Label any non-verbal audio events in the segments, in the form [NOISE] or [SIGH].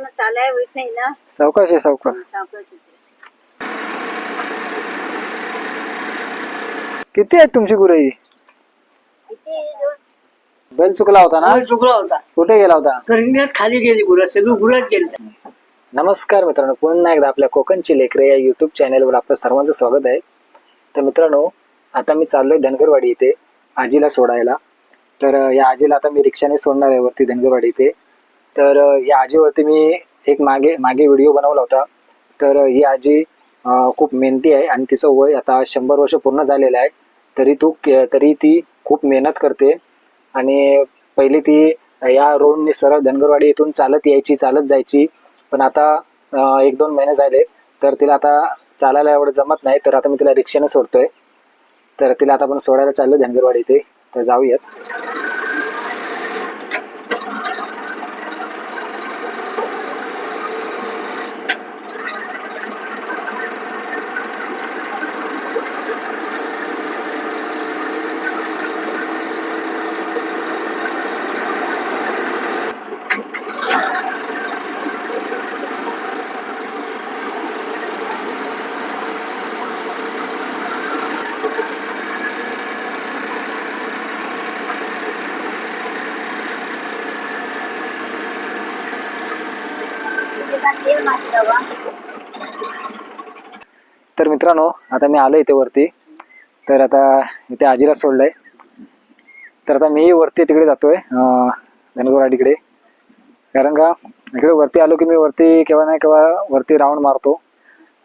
मला चालाय होत नाही ना? सावकाश आहे सावकाश. सावकाश होते. किती आहेत तुमची किती दोन- बैल चुकला होता ना? बैल चुकला होता. कुठे गेला होता? खाली गेली गुरं सगळी गुरच गेली. नमस्कार मित्रांनो पुन्हा एकदा आपल्या कोकणची लेकरे या युट्यूब चॅनेलवर आपलं सर्वांचं स्वागत आहे. तर मित्रांनो आता मी चाललोय धनगरवाडी इथे आजीला सोडायला. तर अं, या आजीला आता मी रिक्षाने सोडणार आहे वरती धनगरवाडी इथे. तर या आजीवरती मी एक मागे मागे व्हिडिओ बनवला होता. तर ही आजी खूप मेहनती आहे आणि तिचं वय आता शंभर वर्ष पूर्ण झालेलं आहे. तरी तू तरी ती खूप मेहनत करते. आणि पहिली ती या रोडने सरळ धनगरवाडी इथून चालत यायची चालत जायची. पण आता एक दोन महिने झाले तर तिला आता चालायला एवढं जमत नाही. तर आता मी तिला रिक्षाने सोडतोय. तर तिला आता आपण सोडायला चाललो धनगरवाडी इथे. तर जाऊयात किती का तेल मारलं बा. तर मित्रांनो आता मी आलो इथे वरती. तर आता इथे आजीला सोडलंय. तर आता मी वरती तिकडे जातोय अं, धनगरवाडीकडे कारण का इकडे वरती आलो की मी वरती केव्हा नाही केव्हा वरती राऊंड मारतो.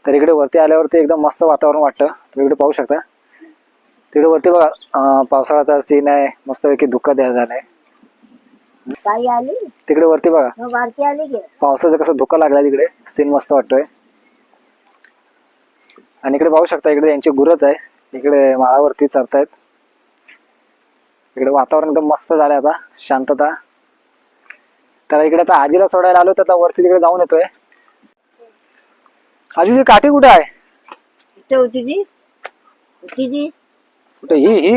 तर इकडे वरती आल्यावरती एकदम मस्त वातावरण वाटतं. तुम्ही इकडे पाहू शकता. तिकडे वरती बघा पावसाळ्याचा सीन आहे. मस्तपैकी धुक्का द्या झालाय. तिकडे वरती बघा. की. पावसाचा कसं धुका लागला तिकडे. सीन मस्त वाटतोय. आणि इकडे पाहू शकता इकडे यांची गुरच आहे. इकडे माळावरती चरतायत इकडे वातावरण एकदम मस्त झालंय आता शांतता. तर इकडे आता आजीला सोडायला आलो आता वरती तिकडे जाऊन येतोय. आजीची काठी कुठे आहे? कुठे ही ही.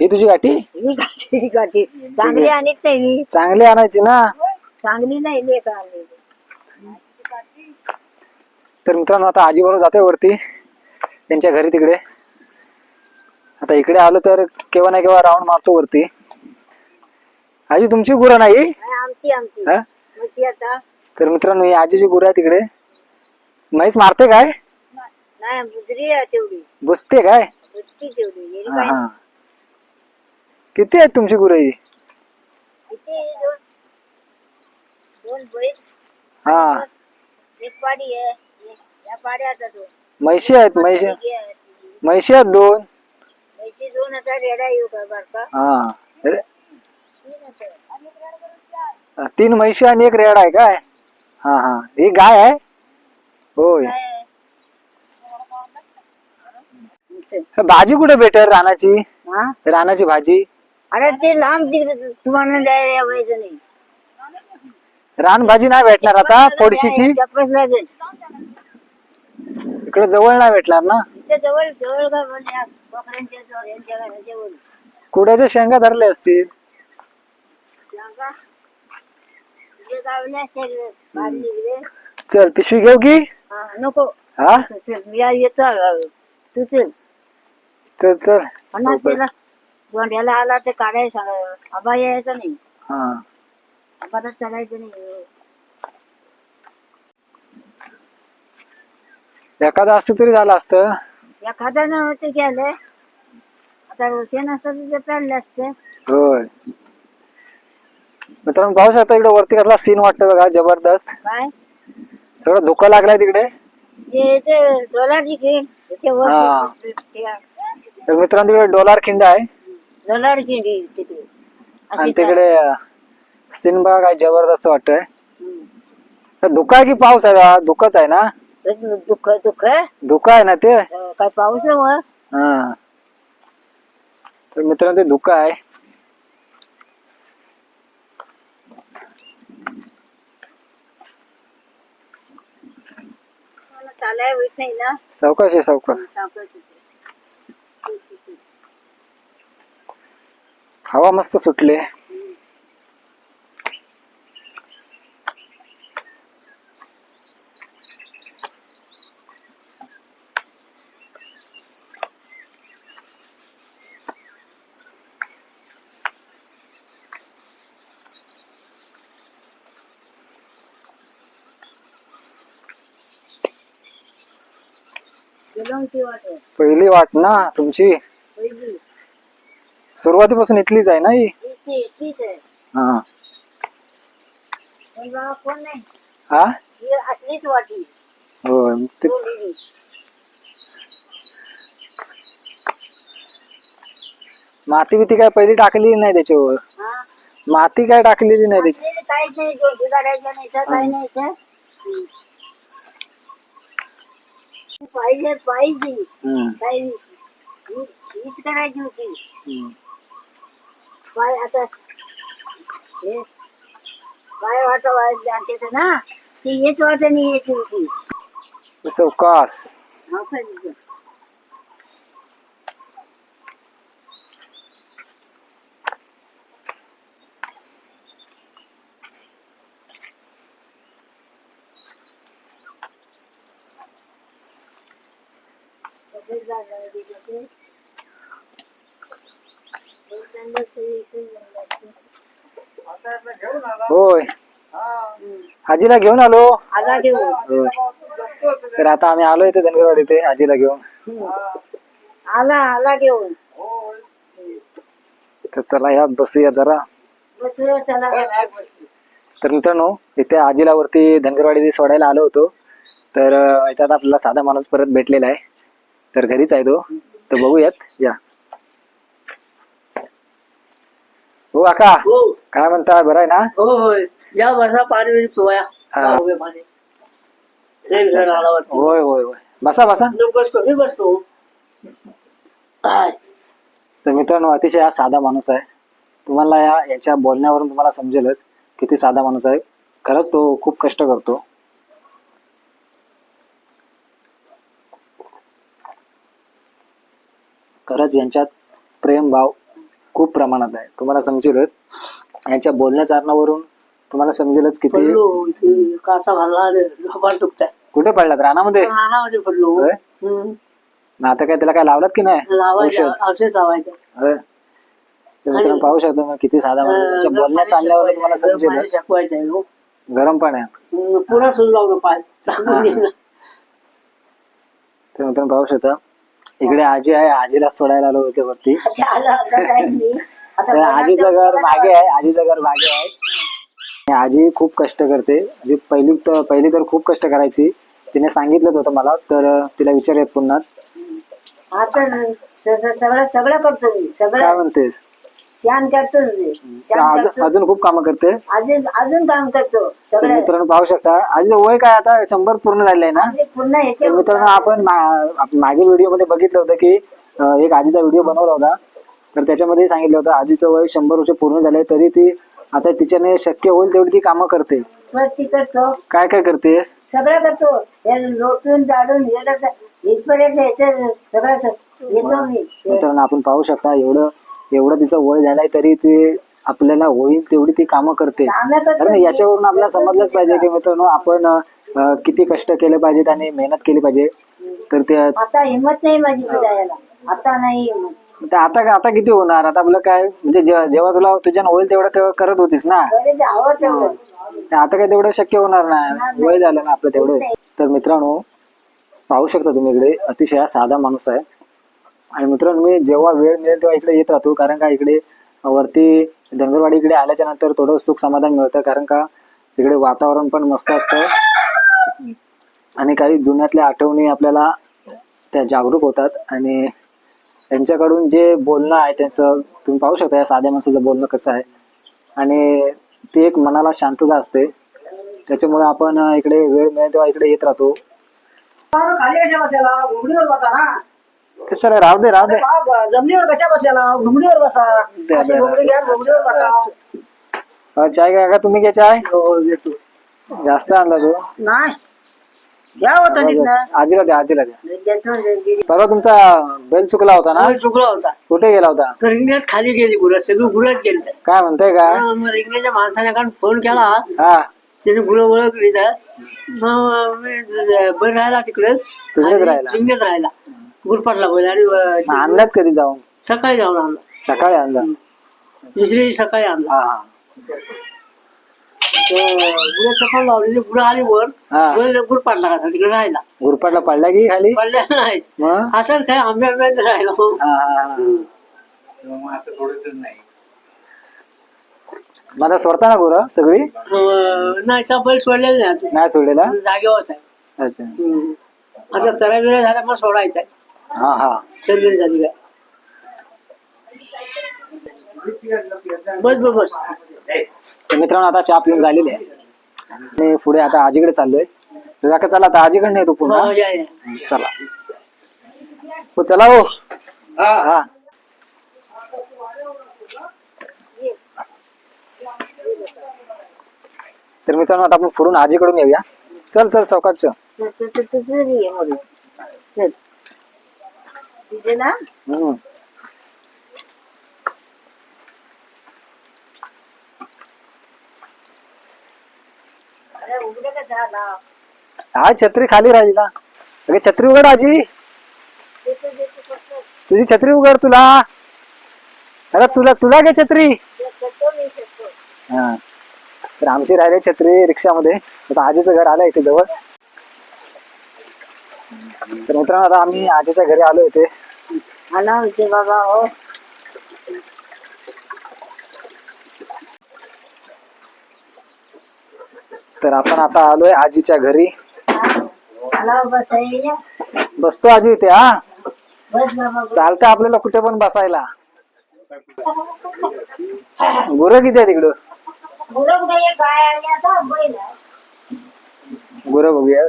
ही तुझी काठी? चांगली आणायची ना? चांगली नाही तर मित्रांनो आता आजी बरोबर जातोय वरती. त्यांच्या घरी तिकडे. आता इकडे आलो तर केव्हा ना केव्हा राऊंड मारतो वरती. आजी तुमची गुरं नाही? हा? तर मित्रांनो ही आजीची गुरं आहे तिकडे. म्हैस मारते काय? नाही बुजरी आहे तेवढी. बुजते काय? तेवढी. गेली हा, हा. किती आहेत तुमची गुरं ही? किती दोन दोन बैल. हा. एक पाडी आहे. दोन. म्हैशी आहेत म्हैशी. म्हैशी आहे. म्हैशी आहेत दोन. म्हैशी दोन आता रेडा येऊ का बारका हा. तीन. तीन म्हैशी आणि एक रेड आहे काय? हा हा. ही गाय आहे? होय. काय? भाजी कुठे भेटेल रानाची? हा? रानाची भाजी? अरे ते लांब तिकडे तुम्हाला द्यायला यायचं नाही. रान भाजी नाही भेटणार आता लागेल इकडे जवळ नाही भेटणार ना? इथे जवळ जवळ का म्हणजे कोकऱ्यांच्या जवळ यांच्या घराच्या वर कुड्याच्या शेंगा धरले असतील. गावले. चल पिशवी घेऊ की? हा, नको. हा? चल, आज येतो गावी. तू चल. चल चल. पन्नास त्याला गोंड्याला आला ते काढायला सांगा आबा यायचं नाही. हा. आबाला चढायचं नाही. एखादा असतं तरी झालं असतं. एखाद्यानं ते केलंय आता असतं. ते होय. मित्रांनो पाहू शकता इकडे वरती कसला सीन वाटतं बघा जबरदस्त. काय? सगळं धुकं लागलाय तिकडे. ते डॉलरची हा. तर मित्रांनो तिकडे डोलार खिंड आहे. डॉलरची खेळ तिकडे आणि अशी तिकडे सीन बघा काय जबरदस्त वाटतंय. हम्म. तर धुका आहे की पाऊस आहे? धुकंच आहे ना? दुःख दुःख धुका आहे ना ते? अं, काय पाऊस नाही मग? हा. तर मित्रांनो ते धुका आहे. मला चालाय होत नाही ना. सावकाश आहे सावकाश. होते. हवा मस्त सुटले. पहिली वाट ना तुमची? सुरुवातीपासून इथलीच आहे ना ही? हा. हा ही? हो ते. माती बिती काय पहिली टाकलेली नाही त्याच्यावर? हा? माती काय टाकलेली नाही त्याची आपल्याला काहीच नाही जोशी काढायचं नाही तर काही नाही तर पाहिजे पाहिजे. काही ही- हीच करायची होती. पाय आता हे पाय वाटा जाते ना. ती हेच वाटाने यायची होती. चौकास असं तिचं. तसंच झालं तिचं ते. बोलताना ते इथे झालं. होय. आजीला घेऊन आलो. होय. तर आता आम्ही आलो इथे धनगरवाडी इथे आजीला घेऊन. आला आला घेऊन. तर चला या बसूया जरा. बसलो तर मित्रांनो इथे आजीला वरती धनगरवाडी सोडायला आलो होतो. तर अं, इथे आता आपल्याला साधा माणूस परत भेटलेला आहे. तर घरीच आहे तो. तर बघूयात. या. हो काका. हो. काय म्हणता? बरं आहे ना? हो होय या बसा पाणी बिणी पिवया हा. उभे पाणी. लय जण आला वाटतं. होय होय होय. बसा बसा. बसतो मी बसतो. हा. तर मित्रांनो अतिशय हा साधा माणूस आहे. तुम्हाला या याच्या बोलण्यावरून तुम्हाला समजेलच किती साधा माणूस आहे. खरंच तो खूप कष्ट करतो. खरंच यांच्यात प्रेम भाव खूप प्रमाणात आहे. तुम्हाला समजेलच. यांच्या बोलण्या चारणावरून तुम्हाला समजेलच किती पडलो इथे काचा घालला झोपाट दुखताय. कुठे पडलात? रानामध्ये? रानामध्ये पडलो. होय? हम्म. मग आता काय त्याला काय लावलात की नाही? लावायचं औषध? औषध लावायचं. होय. तर मित्रांनो पाहू शकतो मग किती साधा माणूस आहे. यांच्या बोलण्या चालण्यावर तुम्हाला हो. गरम पाण्यात पुरा सुरू लावलं पाय. [LAUGHS] चांगलं. तर मित्रांनो पाहू शकता. इकडे आजी आहे आजीला सोडायला आलो होते वरती. तर आजीचं घर मागे आहे आजीचं घर मागे आहे. आणि आजी खूप कष्ट करते. म्हणजे पहिली तर पहिली तर खूप कष्ट करायची. तिने सांगितलंच होतं मला तर तिला विचारूयात पुन्हा. आता सगळं सगळं करतो मी काय सगळं म्हणतेस? करतो तर छान अजून करतो अजून खूप कामं करतेस? अजून अजून काम करतो. तर सगळं. मित्रांनो पाहू शकता आजीचं वय काय आता? शंभर पूर्ण झालंय ना? म्हणजे पुन्हा तर याचे मित्रांनो आपण मा- आप- मागील व्हिडिओमध्ये बघितलं होतं की अं, एक आजीचा व्हिडिओ बनवला होता. तर त्याच्यामध्ये सांगितलं होतं आजीचं वय शंभर वर्ष पूर्ण झालंय तरी ती आता तिच्याने शक्य होईल तेवढी ती कामं करते. करतो. काय काय करतेस? सगळं करतो. हे लोटून जाडून हे करतो. इथपर्यंत सगळं कर- येतो मी मित्रांनो आपण पाहू शकता एवढं एवढं तिचं वय झालंय तरी ती आपल्याला होईल तेवढी ती कामं करते. मी. याच्यावरून आपल्याला समजलंच पाहिजे की मित्रांनो आपण अं, किती कष्ट केले पाहिजेत आणि मेहनत केली पाहिजे. तर ते आता हिंमत नाही माझी आता नाही हिंमत. तर आता आता किती होणार? आता आपलं काय? म्हणजे जेव्हा जेव्हा तुला तुझ्या होईल तेवढं तेव्हा करत होतीस ना? तेवढं. तर आता काय तेवढं शक्य होणार नाही. वय झालं ना आपलं तेवढं. तर मित्रांनो पाहू शकता तुम्ही इकडे अतिशय हा साधा माणूस आहे. आणि मित्रांनो मी जेव्हा वेळ मिळेल तेव्हा इकडे येत राहतो. कारण का इकडे वरती धनगरवाडी इकडे आल्याच्यानंतर थोडं सुख समाधान मिळतं. कारण का इकडे वातावरण पण मस्त असतं. आणि काही जुन्यातल्या आठवणी आपल्याला त्या जागरूक होतात. आणि त्यांच्याकडून जे बोलणं आहे त्यांचं तुम्ही पाहू शकता या साध्या माणसाचं बोलणं कसं आहे. आणि ते एक मनाला शांतता असते. त्याच्यामुळे आपण इकडे वेळ मिळेल तेव्हा इकडे येत राहतो. ना कशाला? राहू दे राहू दे. बा- जमिनीवर कशा बसलेला? घुमडीवर बसा. द्या, अशी द्या. घुमडी घ्या घुमडीवर बसा. अं, चाय घ्या का? तुम्ही घ्या चाय. हो घेतो जास्त आणला तो. नाही. घ्या होतं तिथनं आजीला द्या आजीला द्या. परवा तुमचा बैल चुकला होता ना? चुकला होता. कुठे गेला होता? तर रिंगणात खाली गेली गुरं सगळी गुरच गेली. काय म्हणताय का? रिंगणाच्या माणसाने कारण फोन केला. हा. त्याने गुरं ओळखली तर. मग मी राहिला तिकडेच. तिकडेच आणि राहिला. रिंगणात राहिला. गुरपाटला बैल आणि आणलात कधी जाऊन सकाळी जाऊन आणला. सकाळी आणला. दुसरी दिवशी सकाळी आणला. हा सकाळ लावलेली आली वर हा. वर गुर पाडला का तिकडे राहिला गुरपाटला पडला की खाली? पडल्या नाही. मग? असं काय आंब्या आंब्यात राहिला हा, हा, हा. मग आता सोडता ना गुरं सगळी? अं, नाही बैल सोडलेला नाही सोडलेला? जागेवरच आहे. अच्छा. हम्म. आता तरा वेळ झाला मग सोडायचा आहे. हा हा. झाली काय बस बस बस. तर मित्रांनो आता चहा पिऊन झालेली आहे. आणि पुढे आता आजीकडे चाललोय. तर काका चला आता आजीकडे नाही तू हो, या, या. चला. हो चला हो. हा. तर मित्रांनो आता आपण पुढून आजीकडून येऊया. चल चल चौकात चल. चल, चल, चल, चल, चल, ये मध्ये. चल. तिथे ना हम्म. अरे उघडे का झाला? हा छत्री खाली राहिली ना. अगे छत्री उघड आजी. देतो देतो फक्त तुझी छत्री उघड तुला. अरे तुला तुला घे छत्री. मी शकतो हा. तर आमची राहिली छत्री रिक्षामध्ये. आता आजीचं घर आलं इथे जवळ. तर मित्रांनो आता आम्ही आजीच्या घरी आलो इथे. बाबा हो. तर आपण आता आलोय आजीच्या घरी. बसतो आजी इथे हा. चालतं आपल्याला कुठे पण बसायला. गुरं किती आहे तिकडं. गुरं बघूया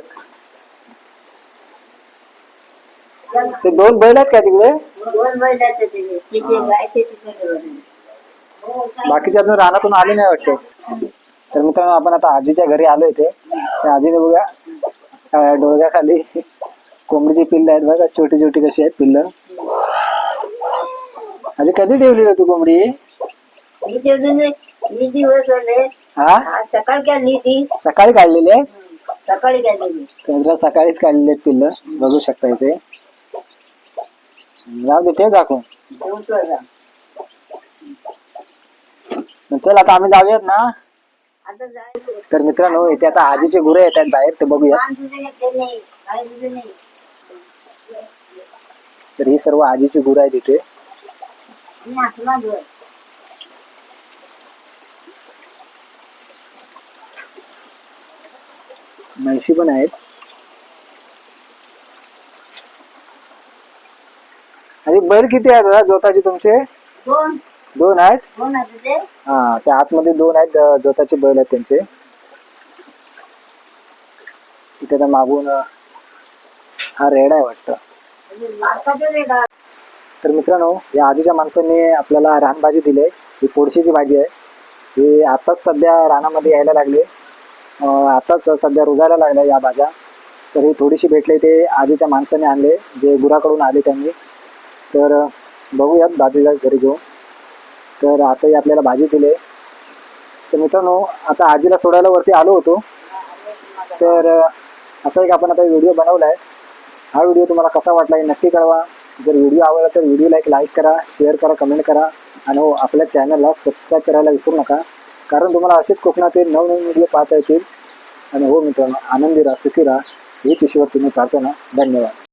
ते दोन बैल आहेत का तिकडे? दोन बैल आहेत तिथे तिथे गाय ते तिथे दोन. काय? बाकीचे अजून रानातून आले नाही वाटतं. तर मित्रांनो आपण आता आजीच्या घरी आलोय ते त्या आजीने बघा अं, डोळ्याखाली कोंबडीची पिल्ल आहेत बघा छोटी छोटी कशी आहेत पिल्ल. आजी कधी ठेवली रे तू कोंबडी? मी ठेवली नाही. मी दिवस होते हा? आज सकाळ काढली ती सकाळी काढलेली आहे? सकाळी काढली तर मित्रांनो, सकाळीच काढलेली आहेत पिल्ल. बघू शकता इथे. जाऊ दे ते चल आता आम्ही जाऊयात ना. तर मित्रांनो इथे आता आजीचे गुरे येत आहेत बाहेर ते बघूया. तर ही सर्व आजीची गुरं आहेत इथे. म्हैशी पण आहेत. आणि बैल किती आहेत दादा? जोताचे तुमचे? दोन. दोन आहेत? दोन आहेत ते हा त्या आतमध्ये दोन आहेत अं, जोताचे बैल आहेत त्यांचे. इथे तर मागून अं, हा रेड आहे वाटतं. मार्काचे नाही का तर मित्रांनो या आजीच्या माणसांनी आपल्याला रानभाजी दिली आहे. ही पोळशीची भाजी आहे. ही आताच सध्या रानामध्ये यायला लागली अं, आताच सध्या रुजायला लागल्या या भाज्या. तर ही थोडीशी भेटली ते आजीच्या माणसाने आणले जे गुराकडून आले त्यांनी. तर बघूयात भाजीच्या घरी घेऊन. तर आताही आपल्याला भाजी दिली तर मित्रांनो आता आजीला सोडायला वरती आलो होतो. तर असा असं एक आपण आता व्हिडिओ बनवला आहे हा व्हिडिओ तुम्हाला कसा वाटला हे नक्की कळवा. जर व्हिडिओ आवडला तर व्हिडिओला एक लाईक करा शेअर करा कमेंट करा. आणि हो आपल्या चॅनलला सबस्क्राईब करायला विसरू नका. कारण तुम्हाला असेच कोकणातील नवनवीन व्हिडिओ पाहता येतील. आणि हो मित्रांनो आनंदी राहा सुखी राहा. हीच ईश्वर तुम्ही प्रार्थना. धन्यवाद.